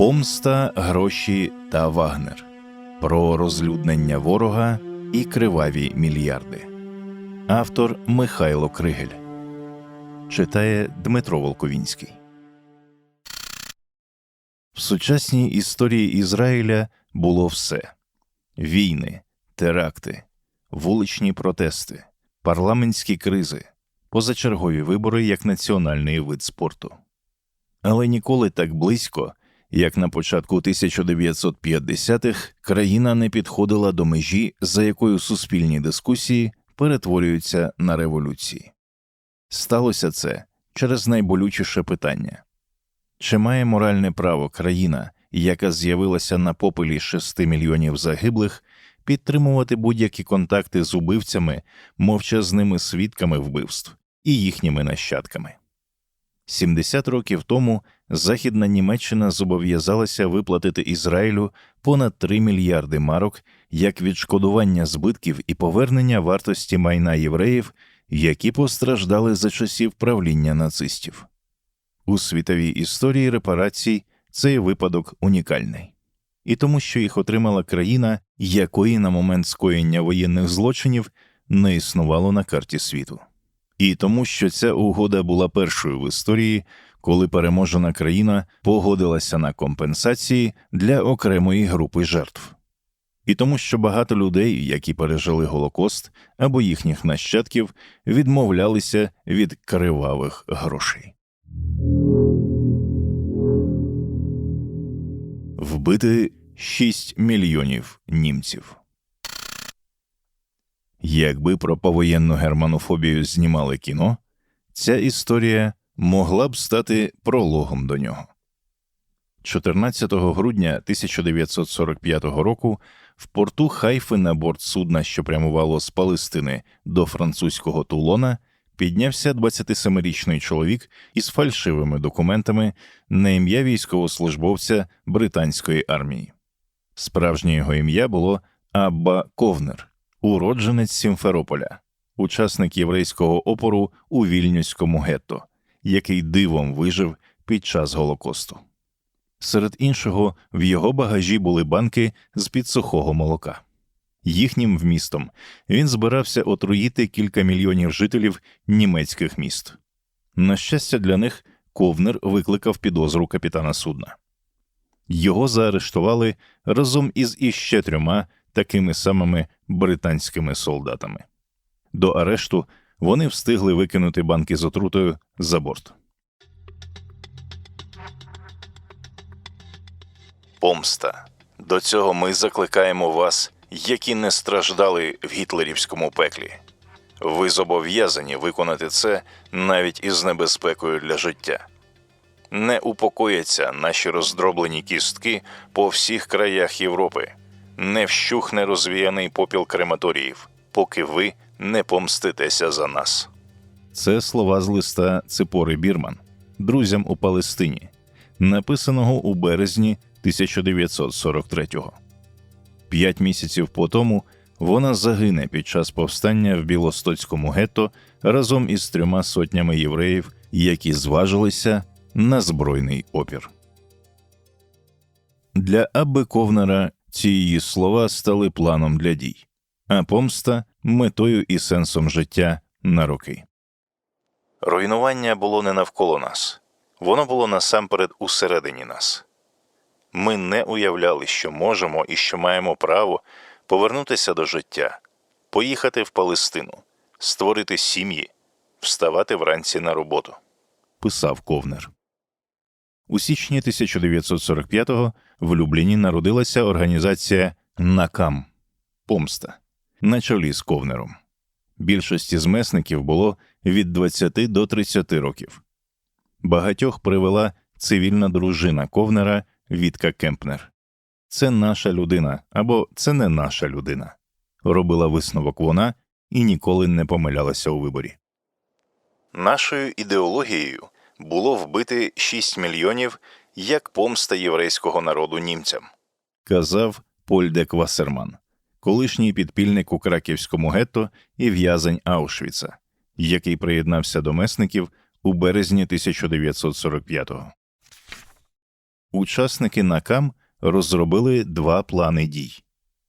Помста, гроші та Вагнер про розлюднення ворога і криваві мільярди. Автор Михайло Кригель читає Дмитро Волковінський. В сучасній історії Ізраїля було все: війни, теракти, вуличні протести, парламентські кризи, позачергові вибори як національний вид спорту. Але ніколи так близько, як на початку 1950-х, країна не підходила до межі, за якою суспільні дискусії перетворюються на революції. Сталося це через найболючіше питання чи має моральне право країна, яка з'явилася на попелі 6 мільйонів загиблих, підтримувати будь-які контакти з убивцями, мовчазними свідками вбивств і їхніми нащадками? 70 років тому Західна Німеччина зобов'язалася виплатити Ізраїлю понад 3 мільярди марок як відшкодування збитків і повернення вартості майна євреїв, які постраждали за часів правління нацистів. У світовій історії репарацій цей випадок унікальний. І тому, що їх отримала країна, якої на момент скоєння воєнних злочинів не існувало на карті світу. І тому, що ця угода була першою в історії, коли переможена країна погодилася на компенсації для окремої групи жертв. І тому, що багато людей, які пережили Голокост або їхніх нащадків, відмовлялися від кривавих грошей. Вбити 6 мільйонів німців. Якби про повоєнну германофобію знімали кіно, ця історія могла б стати прологом до нього. 14 грудня 1945 року в порту Хайфи на борт судна, що прямувало з Палестини до французького Тулона, піднявся 27-річний чоловік із фальшивими документами на ім'я військовослужбовця британської армії. Справжнє його ім'я було Абба Ковнер уродженець Сімферополя, учасник єврейського опору у вільнюському гетто, який дивом вижив під час Голокосту. Серед іншого, в його багажі були банки з під сухого молока. Їхнім вмістом він збирався отруїти кілька мільйонів жителів німецьких міст. На щастя, для них Ковнер викликав підозру капітана судна. Його заарештували разом із іще трьома такими самими британськими солдатами. До арешту вони встигли викинути банки з отрутою за борт. Помста. До цього ми закликаємо вас, які не страждали в гітлерівському пеклі. Ви зобов'язані виконати це навіть із небезпекою для життя. Не упокояться наші роздроблені кістки по всіх краях Європи не вщухне розвіяний попіл крематоріїв, поки ви не помститеся за нас. Це слова з листа Ципори Бірман, друзям у Палестині, написаного у березні 1943-го. П'ять місяців по тому вона загине під час повстання в Білостоцькому гетто разом із трьома сотнями євреїв, які зважилися на збройний опір. Для Абби Ковнера ці її слова стали планом для дій, а помста метою і сенсом життя на роки. Руйнування було не навколо нас, воно було насамперед усередині нас. Ми не уявляли, що можемо і що маємо право повернутися до життя, поїхати в Палестину, створити сім'ї, вставати вранці на роботу. Писав Ковнер. У січні 1945-го в Любліні народилася організація Накам Помста на чолі з Ковнером. Більшості з месників було від 20 до 30 років. Багатьох привела цивільна дружина Ковнера Вітка Кемпнер. Це наша людина або це не наша людина. Робила висновок вона і ніколи не помилялася у виборі. Нашою ідеологією було вбити 6 мільйонів як помста єврейського народу німцям, казав Поль де Квасерман, колишній підпільник у краківському гетто і в'язень Аушвіца, який приєднався до месників у березні 1945-го. Учасники НАКАМ розробили два плани дій: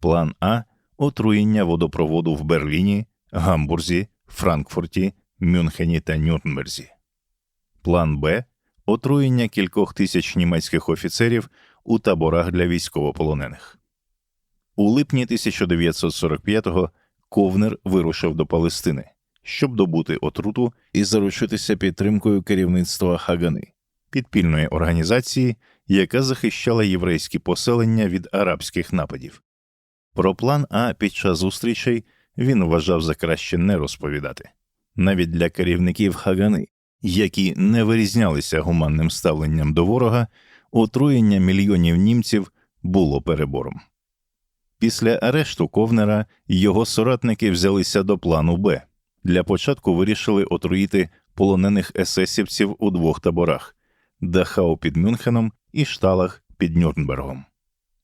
план А отруєння водопроводу в Берліні, Гамбурзі, Франкфурті, Мюнхені та Нюрнберзі. План Б отруєння кількох тисяч німецьких офіцерів у таборах для військовополонених. У липні 1945-го Ковнер вирушив до Палестини, щоб добути отруту і заручитися підтримкою керівництва Хагани, підпільної організації, яка захищала єврейські поселення від арабських нападів. Про план А під час зустрічей він вважав за краще не розповідати, навіть для керівників Хагани, які не вирізнялися гуманним ставленням до ворога, отруєння мільйонів німців було перебором. Після арешту Ковнера його соратники взялися до плану Б. Для початку вирішили отруїти полонених есесівців у двох таборах Дахау під Мюнхеном і Шталах під Нюрнбергом.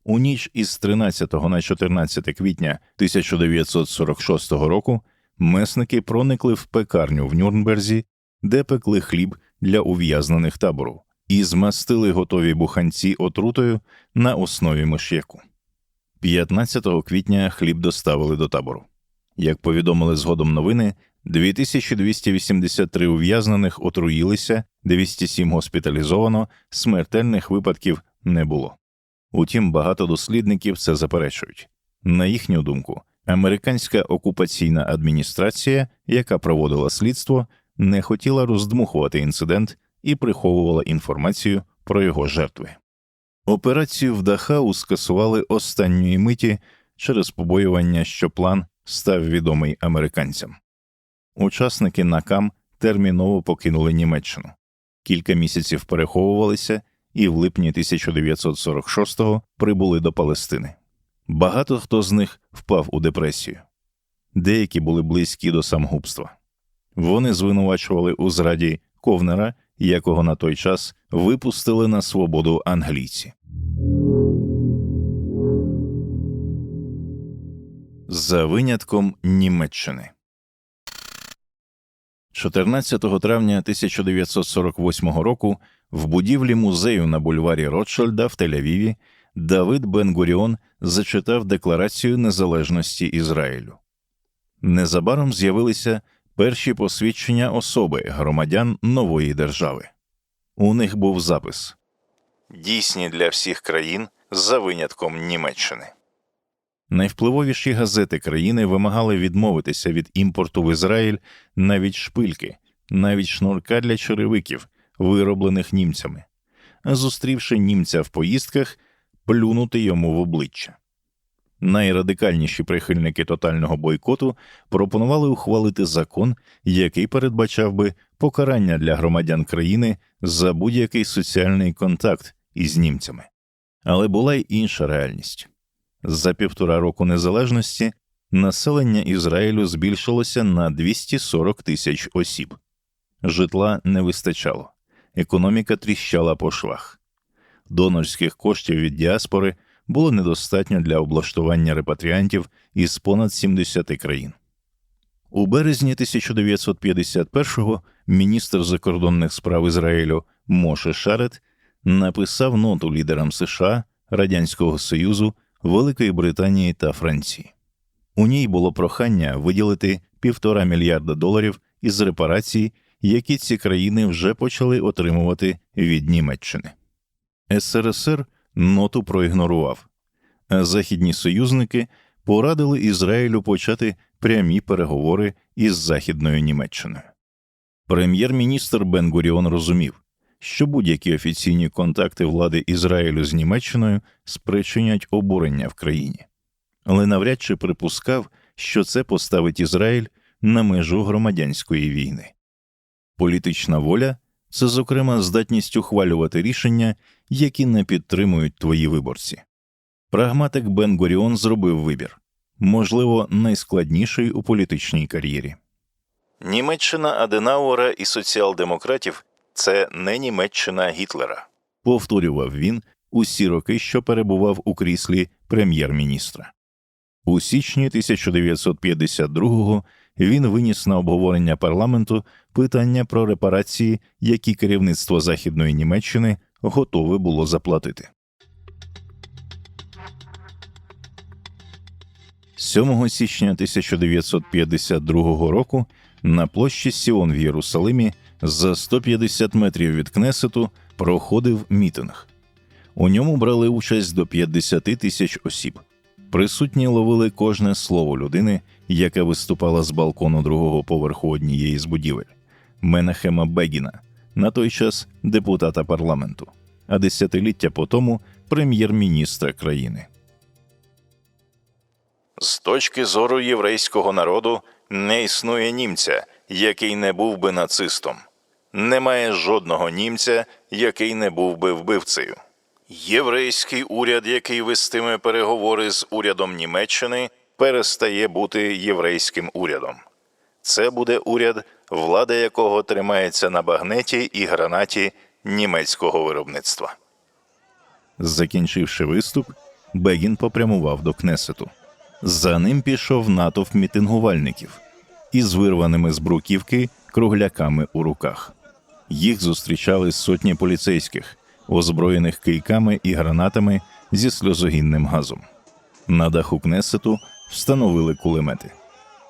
У ніч із 13 на 14 квітня 1946 року месники проникли в пекарню в Нюрнберзі, де пекли хліб для ув'язнених табору, і змастили готові буханці отрутою на основі миш'яку. 15 квітня хліб доставили до табору. Як повідомили згодом новини, 2283 ув'язнених отруїлися, 207 госпіталізовано, смертельних випадків не було. Утім, багато дослідників це заперечують. На їхню думку, американська окупаційна адміністрація, яка проводила слідство, не хотіла роздмухувати інцидент і приховувала інформацію про його жертви. Операцію в Дахау скасували останньої миті через побоювання, що план став відомий американцям. Учасники НАКАМ терміново покинули Німеччину, кілька місяців переховувалися і в липні 1946-го прибули до Палестини. Багато хто з них впав у депресію, деякі були близькі до самогубства. Вони звинувачували у зраді Ковнера, якого на той час випустили на свободу англійці. За винятком Німеччини 14 травня 1948 року в будівлі музею на бульварі Ротшильда в Тель-Авіві Давид Бен-Гуріон зачитав Декларацію незалежності Ізраїлю. Незабаром з'явилися перші посвідчення особи громадян нової держави. У них був запис дійсні для всіх країн за винятком Німеччини. Найвпливовіші газети країни вимагали відмовитися від імпорту в Ізраїль навіть шпильки, навіть шнурка для черевиків, вироблених німцями, зустрівши німця в поїздках, плюнути йому в обличчя. Найрадикальніші прихильники тотального бойкоту пропонували ухвалити закон, який передбачав би покарання для громадян країни за будь-який соціальний контакт із німцями. Але була й інша реальність. За півтора року незалежності населення Ізраїлю збільшилося на 240 тисяч осіб, житла не вистачало, економіка тріщала по швах, донорських коштів від діаспори було недостатньо для облаштування репатріантів із понад 70 країн. У березні 1951-го міністр закордонних справ Ізраїлю Моше Шарет написав ноту лідерам США, Радянського Союзу, Великої Британії та Франції. У ній було прохання виділити півтора мільярда доларів із репарацій, які ці країни вже почали отримувати від Німеччини. СРСР ноту проігнорував, а західні союзники порадили Ізраїлю почати прямі переговори із Західною Німеччиною. Прем'єр-міністр Бен Гуріон розумів, що будь-які офіційні контакти влади Ізраїлю з Німеччиною спричинять обурення в країні, але навряд чи припускав, що це поставить Ізраїль на межу громадянської війни. Політична воля це, зокрема, здатність ухвалювати рішення, які не підтримують твої виборці. Прагматик Бен Горіон зробив вибір можливо, найскладніший у політичній кар'єрі. Німеччина Аденауера і соціал-демократів це не Німеччина Гітлера, повторював він усі роки, що перебував у кріслі прем'єр-міністра. У січні 1952-го він виніс на обговорення парламенту питання про репарації, які керівництво Західної Німеччини готове було заплатити. 7 січня 1952 року на площі Сіон в Єрусалимі за 150 метрів від Кнесету проходив мітинг. У ньому брали участь до 50 тисяч осіб. Присутні ловили кожне слово людини, яка виступала з балкону другого поверху однієї з будівель Менахема Бегіна, на той час депутата парламенту, а десятиліття по тому прем'єр-міністра країни. З точки зору єврейського народу не існує німця, який не був би нацистом. Немає жодного німця, який не був би вбивцею. Єврейський уряд, який вестиме переговори з урядом Німеччини, перестає бути єврейським урядом. Це буде уряд, влада якого тримається на багнеті і гранаті німецького виробництва. Закінчивши виступ, Бегін попрямував до Кнесету. За ним пішов натовп мітингувальників із вирваними з бруківки кругляками у руках. Їх зустрічали сотні поліцейських, озброєних кийками і гранатами зі сльозогінним газом. На даху Кнесету встановили кулемети.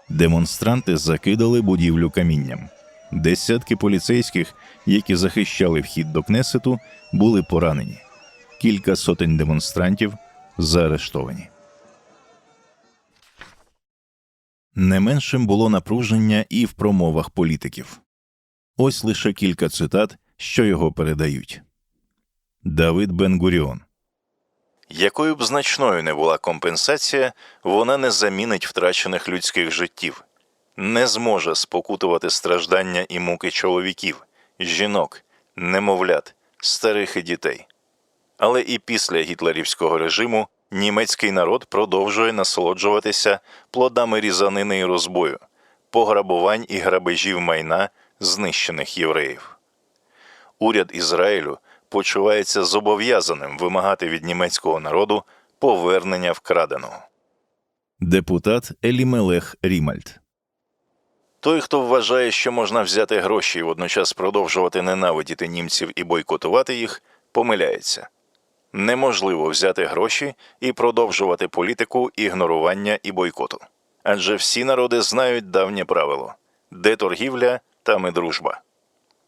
Демонстранти закидали будівлю камінням. Десятки поліцейських, які захищали вхід до Кнесету, були поранені. Кілька сотень демонстрантів заарештовані. Не меншим було напруження і в промовах політиків. Ось лише кілька цитат, що його передають. Давид Бен-Гуріон. Якою б значною не була компенсація, вона не замінить втрачених людських життів, не зможе спокутувати страждання і муки чоловіків, жінок, немовлят, старих і дітей. Але і після гітлерівського режиму німецький народ продовжує насолоджуватися плодами різанини і розбою, пограбувань і грабежів майна знищених євреїв. Уряд Ізраїлю почувається зобов'язаним вимагати від німецького народу повернення вкраденого. Депутат Елімелех Рімальд той, хто вважає, що можна взяти гроші і водночас продовжувати ненавидіти німців і бойкотувати їх, помиляється. Неможливо взяти гроші і продовжувати політику ігнорування і бойкоту. Адже всі народи знають давнє правило де торгівля, там і дружба.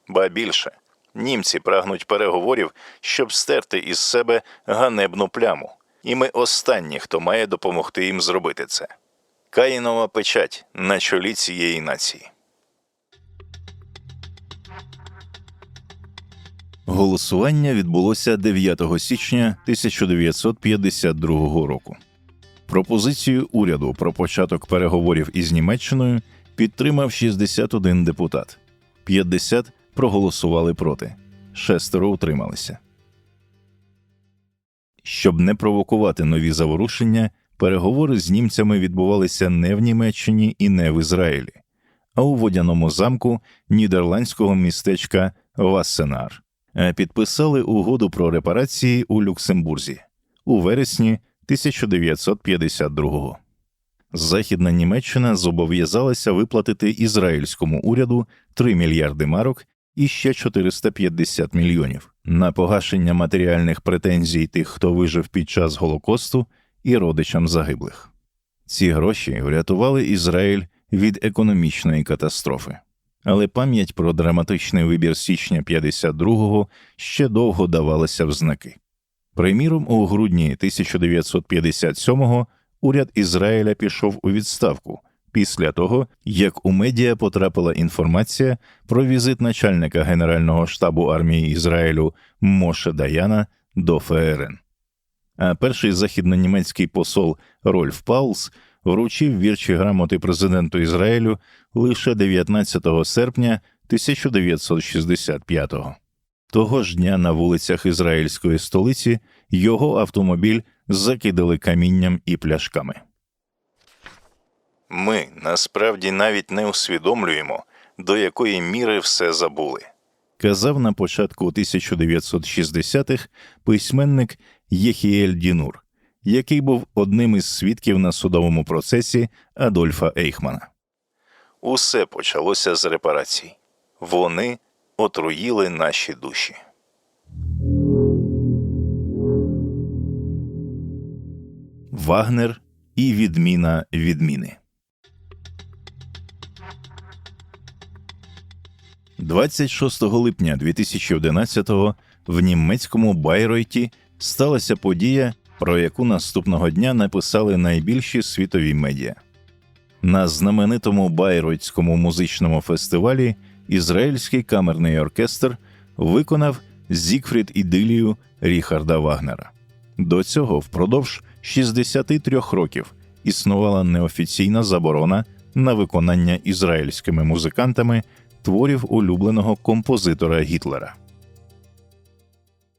Ба більше німці прагнуть переговорів, щоб стерти із себе ганебну пляму, і ми останні, хто має допомогти їм зробити це. Каїнова печать на чолі цієї нації. Голосування відбулося 9 січня 1952 року. Пропозицію уряду про початок переговорів із Німеччиною підтримав 61 депутат, 50 проголосували проти, шестеро утрималися. Щоб не провокувати нові заворушення, переговори з німцями відбувалися не в Німеччині і не в Ізраїлі, а у водяному замку нідерландського містечка Вассенар. Підписали угоду про репарації у Люксембурзі у вересні 1952-го. Західна Німеччина зобов'язалася виплатити ізраїльському уряду 3 мільярди марок і ще 450 мільйонів на погашення матеріальних претензій тих, хто вижив під час Голокосту, і родичам загиблих. Ці гроші врятували Ізраїль від економічної катастрофи. Але пам'ять про драматичний вибір січня 52-го ще довго давалася в знаки. Приміром, у грудні 1957-го уряд Ізраїля пішов у відставку після того, як у медіа потрапила інформація про візит начальника Генерального штабу армії Ізраїлю Моше Даяна до ФРН. А перший західнонімецький посол Рольф Паулс вручив вірчі грамоти президенту Ізраїлю лише 19 серпня 1965-го. Того ж дня на вулицях ізраїльської столиці його автомобіль закидали камінням і пляшками. Ми насправді навіть не усвідомлюємо, до якої міри все забули. Казав на початку 1960-х письменник Єхіель Дінур, який був одним із свідків на судовому процесі Адольфа Ейхмана. Усе почалося з репарацій. Вони отруїли наші душі. Вагнер і відміна відміни. 26 липня 2011-го в німецькому Байройті сталася подія, про яку наступного дня написали найбільші світові медіа. На знаменитому Байройтському музичному фестивалі ізраїльський камерний оркестр виконав Зігфрід ідилію Ріхарда Вагнера. До цього впродовж 63 років існувала неофіційна заборона на виконання ізраїльськими музикантами творів улюбленого композитора Гітлера.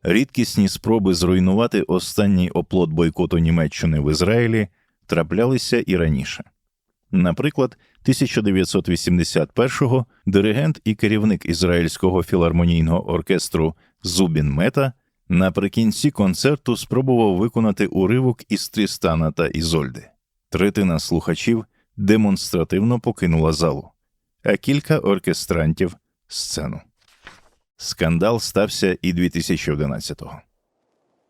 Рідкісні спроби зруйнувати останній оплот бойкоту Німеччини в Ізраїлі траплялися і раніше. Наприклад, 1981-го диригент і керівник ізраїльського філармонійного оркестру Зубін Мета наприкінці концерту спробував виконати уривок із Трістана та Ізольди. Третина слухачів демонстративно покинула залу, а кілька оркестрантів сцену. Скандал стався і 2011-го.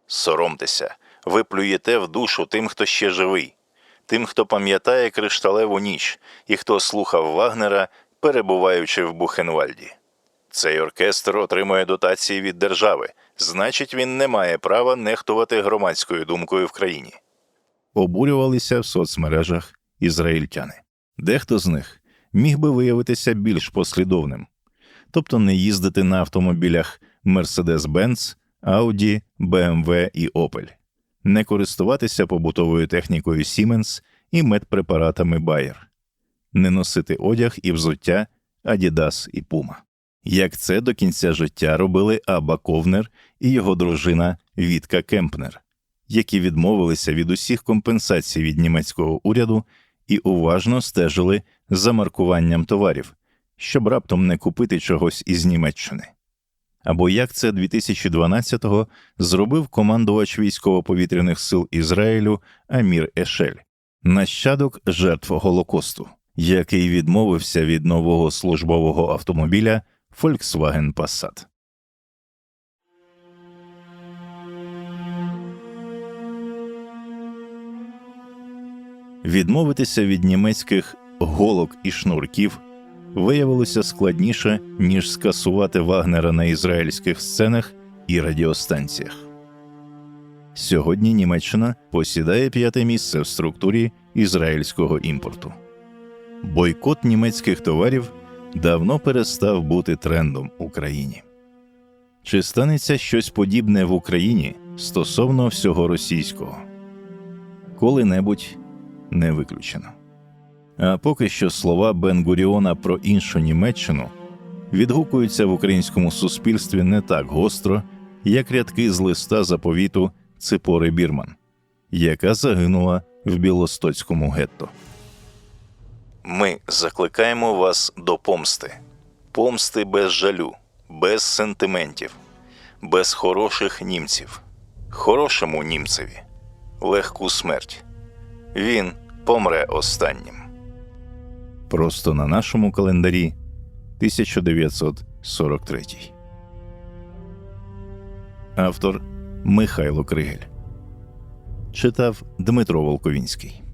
Соромтеся, ви плюєте в душу тим, хто ще живий, тим, хто пам'ятає кришталеву ніч і хто слухав Вагнера, перебуваючи в Бухенвальді. Цей оркестр отримує дотації від держави, значить, він не має права нехтувати громадською думкою в країні. Обурювалися в соцмережах ізраїльтяни. Дехто з них міг би виявитися більш послідовним, тобто не їздити на автомобілях Mercedes-Benz, Audi, BMW і Opel, не користуватися побутовою технікою Siemens і медпрепаратами Bayer, не носити одяг і взуття Adidas і Puma. Як це до кінця життя робили Аба Ковнер і його дружина Вітка Кемпнер, які відмовилися від усіх компенсацій від німецького уряду і уважно стежили за маркуванням товарів, щоб раптом не купити чогось із Німеччини. Або як це 2012-го зробив командувач військово-повітряних сил Ізраїлю Амір Ешель, нащадок жертв Голокосту, який відмовився від нового службового автомобіля Volkswagen Passat. Відмовитися від німецьких голок і шнурків виявилося складніше, ніж скасувати Вагнера на ізраїльських сценах і радіостанціях. Сьогодні Німеччина посідає п'яте місце в структурі ізраїльського імпорту. Бойкот німецьких товарів давно перестав бути трендом в Україні. Чи станеться щось подібне в Україні стосовно всього російського? Коли-небудь не виключено. А поки що слова Бен-Гуріона про іншу Німеччину відгукуються в українському суспільстві не так гостро, як рядки з листа заповіту Ципори Бірман, яка загинула в Білостоцькому гетто. Ми закликаємо вас до помсти, помсти без жалю, без сентиментів, без хороших німців, хорошому німцеві, легку смерть. Він помре останнім. Просто на нашому календарі 1943. Автор Михайло Кригель читав Дмитро Волковінський.